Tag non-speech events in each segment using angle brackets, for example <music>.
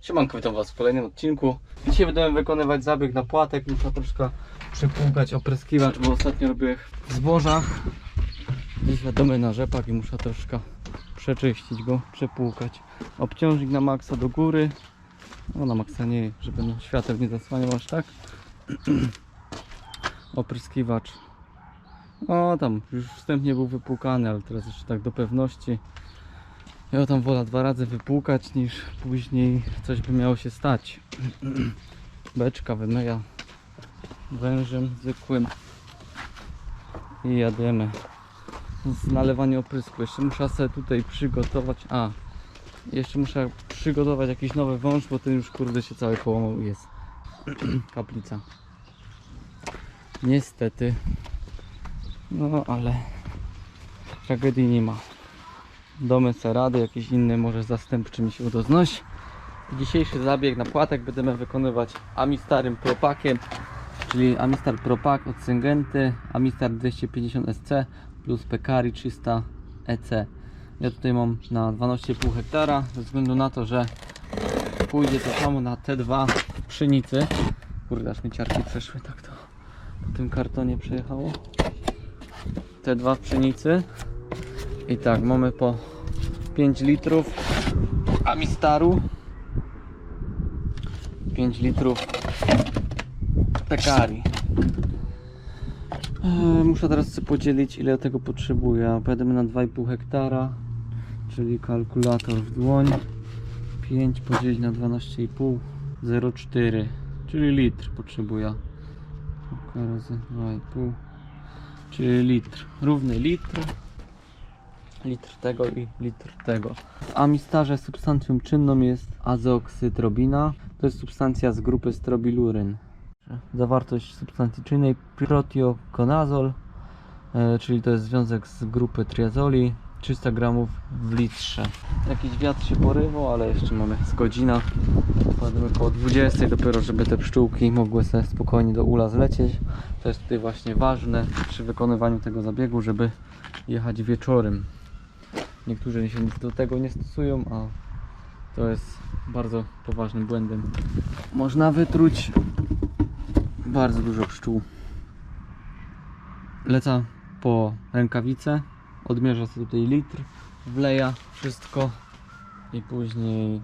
Siemanko, witam Was w kolejnym odcinku. Dzisiaj będziemy wykonywać zabieg na płatek. Muszę troszkę przepłukać opryskiwacz, bo ostatnio robię w zbożach. Jest wiadomy na rzepak i muszę troszkę przeczyścić go, przepłukać. Obciążnik na maksa do góry. No na maksa nie, żeby no, świateł nie zasłaniał aż tak. <clears throat> Opryskiwacz. O, tam już wstępnie był wypłukany, ale teraz jeszcze tak do pewności. Ja tam wolę dwa razy wypłukać niż później coś by miało się stać. Beczka wymyja wężem zwykłym i jademy. Z nalewania oprysku. Jeszcze muszę sobie tutaj przygotować. A, jeszcze muszę przygotować jakiś nowy wąż, bo ten już kurde się cały połamał jest. <clears throat> Kaplica. Niestety. No ale tragedii nie ma domy Serady, jakieś inne może zastępczy mi się znaleźć. Dzisiejszy zabieg na płatek będziemy wykonywać Amistarym Propakiem, czyli Amistar Propak od Syngenty, Amistar 250 SC plus Pekari 300 EC. Ja tutaj mam na 12,5 hektara, ze względu na to, że pójdzie to samo na T2 w pszenicy. Kurde, aż mi ciarki przeszły, tak to po tym kartonie przejechało. T2 w pszenicy. I tak, mamy po 5 litrów Amistaru. 5 litrów Pekari. Eee, Muszę teraz sobie podzielić ile tego potrzebuję. Pojedziemy na 2,5 hektara Czyli kalkulator w dłoń. 5 podzielić na 12,5 0,4 Czyli litr potrzebuję. Razy 2,5 Czyli litr. Równy litr litr tego i litr tego. W amistarze substancją czynną jest azooksytrobina. To jest substancja z grupy strobiluryn. Zawartość substancji czynnej protiokonazol, e, czyli to jest związek z grupy triazoli. 300 gramów w litrze. Jakiś wiatr się porywał, ale jeszcze mamy z godzina. Wpadamy koło 20 dopiero, żeby te pszczółki mogły sobie spokojnie do ula zlecieć. To jest tutaj właśnie ważne przy wykonywaniu tego zabiegu, żeby jechać wieczorem. Niektórzy się do tego nie stosują, a to jest bardzo poważnym błędem. Można wytruć bardzo dużo pszczół. Leca po rękawicę, odmierza sobie tutaj litr, wleja wszystko i później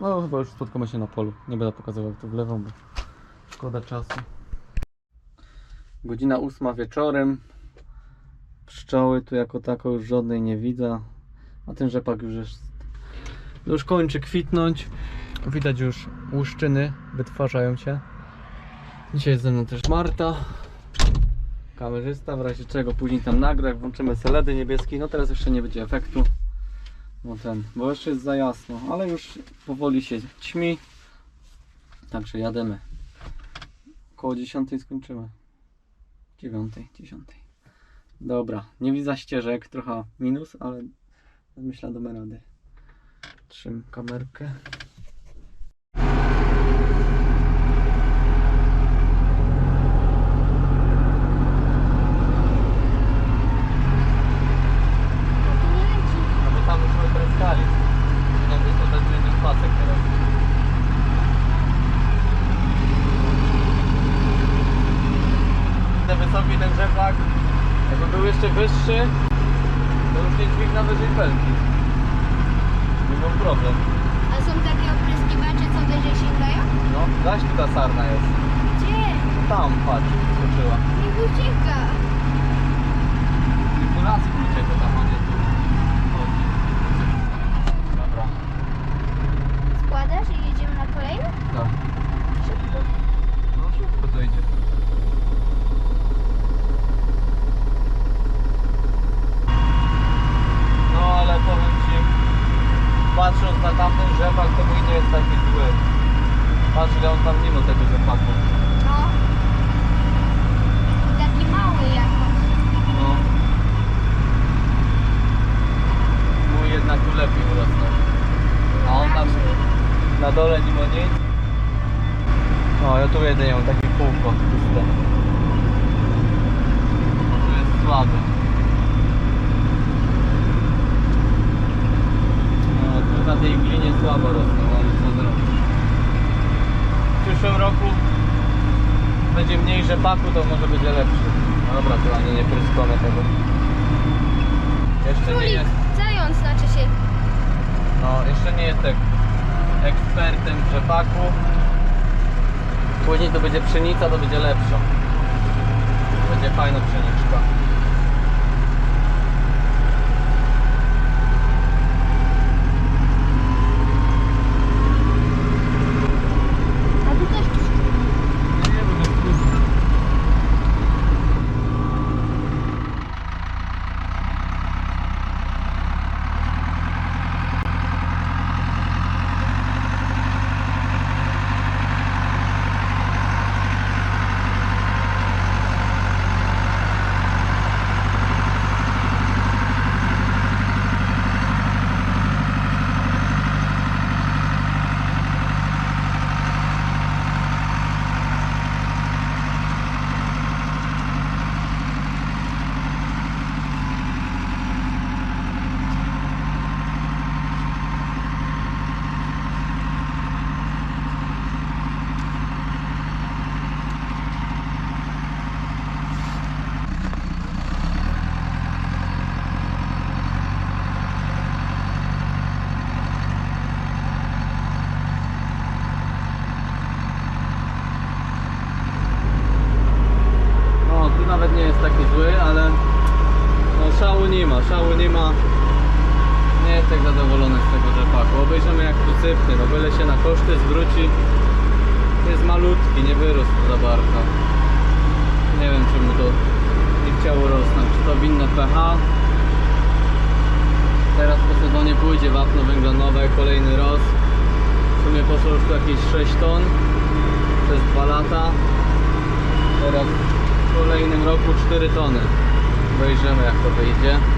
no chyba już spotkamy się na polu. Nie będę pokazywał jak to wlewam, bo szkoda czasu. Godzina ósma wieczorem. Pszczoły tu jako tako już żadnej nie widzę. A ten rzepak już jest. Już kończy kwitnąć. Widać już łuszczyny wytwarzają się. Dzisiaj jest ze mną też Marta. Kamerzysta, w razie czego później tam nagra, jak włączymy seledy niebieskiej. No teraz jeszcze nie będzie efektu. No ten, bo jeszcze jest za jasno, ale już powoli się ćmi. Także jademy. Koło 10 skończymy. 9, 10. Dobra, nie widzę ścieżek, trochę minus, ale myślę damy rady. Trzym kamerkę. Wysoki ten rzepak, jakby był jeszcze wyższy, dźwigna wyżej pelki. Nie był problem. A są takie opryskiwacze, co wyżej sięgają? No, zaś tu ta sarna jest. Gdzie? Tam, patrz, skoczyła. Niech ucieka. Tu raz uciekł tam, a nie tu. Chodzi. Dobra, Składasz i jedziemy na kolejny? tak. Szybko. No szybko to idzie. No ale powiem Ci, patrząc na tamten rzepak, to mój nie jest taki zły. Patrz ile on tam minął tego rzepaku. No. Taki mały jakoś. No. Mój jednak tu lepiej urosnął. A on tam na dole nie ma nic. No ja tu jedynie mam takie kółko puste. Tu jest słaby. tej glinie słabo rosną, ale co zrobić. W przyszłym roku będzie mniej rzepaku, to może będzie lepszy. No dobra, tu ani nie pryskamy tego. Jeszcze nie jest, zając znaczy się. no jeszcze nie jest ek ekspertem w rzepaku. Później to będzie pszenica, to będzie lepsza. Będzie fajna pszeniczka. Nawet nie jest taki zły, ale no szału nie ma, szału nie ma. Nie jest tak zadowolony z tego rzepaku. Obejrzymy jak tu sypnie, no byle się na koszty zwróci. Jest malutki, nie wyrósł za bardzo. Nie wiem czemu to nie chciało rosnąć. Czy to winne pH? Teraz po sezonie pójdzie wapno węglonowe, kolejny roz. W sumie poszło już tu jakieś 6 ton przez 2 lata. Teraz kolejnym roku 4 tony. Wejrzymy jak to wyjdzie.